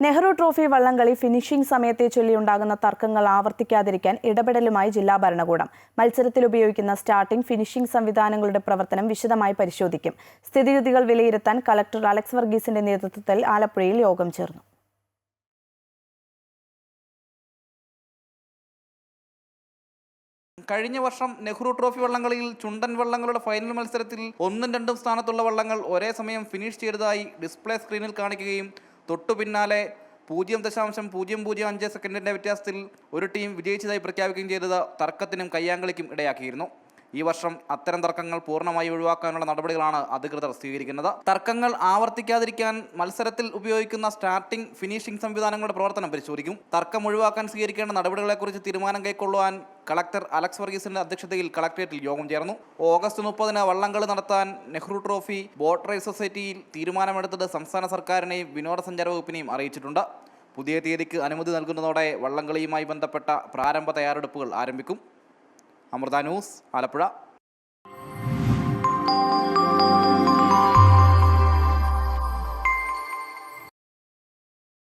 Nehru trophy വള്ളംകളി finishing സമയത്തെ ചൊല്ലിയുണ്ടാകുന്ന തർക്കങ്ങൾ ആവർത്തിക്കാതിരിക്കാൻ ഇടപെടലുമായി ജില്ലാ ഭരണകൂടം. മത്സരത്തിൽ ഉപയോഗിക്കുന്ന സ്റ്റാർട്ടിംഗ് ഫിനിഷിംഗ് സംവിധാനങ്ങളുടെ പ്രവർത്തനം വിശദമായി പരിശോധിക്കും. സ്ഥിതിഗതികൾ വിലയിരുത്താൻ കളക്ടർ അലക്സ് വർഗീസിന്റെ നേതൃത്വത്തിൽ ആലപ്പുഴയിൽ യോഗം ചേർന്നു. കഴിഞ്ഞ വർഷം നെഹ്റു ട്രോഫി വള്ളംകളിയിൽ ചുണ്ടൻ വള്ളങ്ങളുടെ ഫൈനൽ മത്സരത്തിൽ ഒന്നും രണ്ടും സ്ഥാനത്തുള്ള വള്ളങ്ങൾ ഒരേ സമയം ഫിനിഷ് ചെയ്തതായി ഡിസ്പ്ലേ സ്ക്രീനിൽ കാണിക്കുകയും തൊട്ടു പിന്നാലെ പൂജ്യം ദശാംശം പൂജ്യം പൂജ്യം അഞ്ച് സെക്കൻഡിന്റെ വ്യത്യാസത്തിൽ ഒരു ടീം വിജയിച്ചതായി പ്രഖ്യാപിക്കുകയും ചെയ്തത് തർക്കത്തിനും കയ്യാങ്കളിക്കും ഇടയാക്കിയിരുന്നു. ഈ വർഷം അത്തരം തർക്കങ്ങൾ പൂർണമായി ഒഴിവാക്കാനുള്ള നടപടികളാണ് അധികൃതർ സ്വീകരിക്കുന്നത്. തർക്കങ്ങൾ ആവർത്തിക്കാതിരിക്കാൻ മത്സരത്തിൽ ഉപയോഗിക്കുന്ന സ്റ്റാർട്ടിംഗ് ഫിനിഷിംഗ് സംവിധാനങ്ങളുടെ പ്രവർത്തനം പരിശോധിക്കും. തർക്കം ഒഴിവാക്കാൻ സ്വീകരിക്കേണ്ട നടപടികളെക്കുറിച്ച് തീരുമാനം കൈക്കൊള്ളുവാൻ കളക്ടർ അലക്സ് വർഗീസിന്റെ അധ്യക്ഷതയിൽ കളക്ടറേറ്റിൽ യോഗം ചേർന്നു. ഓഗസ്റ്റ് മുപ്പതിന് വള്ളംകളി നടത്താൻ നെഹ്റു ട്രോഫി ബോട്ട് റേസ് സൊസൈറ്റിയിൽ തീരുമാനമെടുത്തത് സംസ്ഥാന സർക്കാരിനെയും വിനോദസഞ്ചാര വകുപ്പിനെയും അറിയിച്ചിട്ടുണ്ട്. പുതിയ തീയതിക്ക് അനുമതി നൽകുന്നതോടെ വള്ളംകളിയുമായി ബന്ധപ്പെട്ട പ്രാരംഭ തയ്യാറെടുപ്പുകൾ ആരംഭിക്കും. അമൃത ന്യൂസ് ആലപ്പുഴ.